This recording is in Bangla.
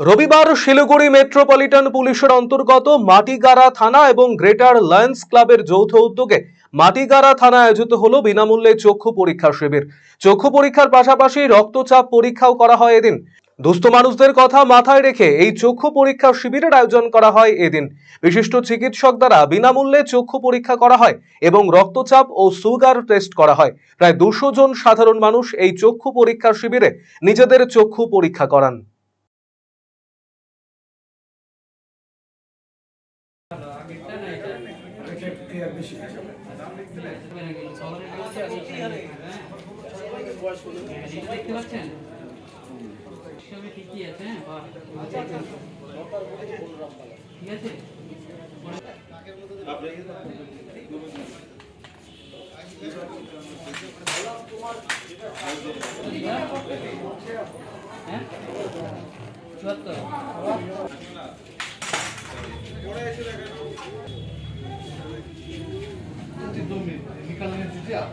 রবিবার শিলিগুড়ি মেট্রোপলিটন পুলিশের অন্তর্গত মাটিগাড়া থানা এবং গ্রেটার লায়ন্স ক্লাবের যৌথ উদ্যোগে মাটিগাড়া থানা আয়োজিত হলো বিনামূল্যে চক্ষু পরীক্ষা শিবির। চক্ষু পরীক্ষার পাশাপাশি রক্তচাপ পরীক্ষাও করা হয় এদিন। দুস্থ মানুষদের কথা মাথায় রেখে এই চক্ষু পরীক্ষা শিবিরের আয়োজন করা হয় এদিন। বিশিষ্ট চিকিৎসক দ্বারা বিনামূল্যে চক্ষু পরীক্ষা করা হয় এবং রক্তচাপ ও সুগার টেস্ট করা হয়। প্রায় দুশো জন সাধারণ মানুষ এই চক্ষু পরীক্ষা শিবিরে নিজেদের চক্ষু পরীক্ষা করান। দেখতে পাচ্ছেন হ্যাঁ হ্যাঁ? চুয়াত্তর। 見かないといけない。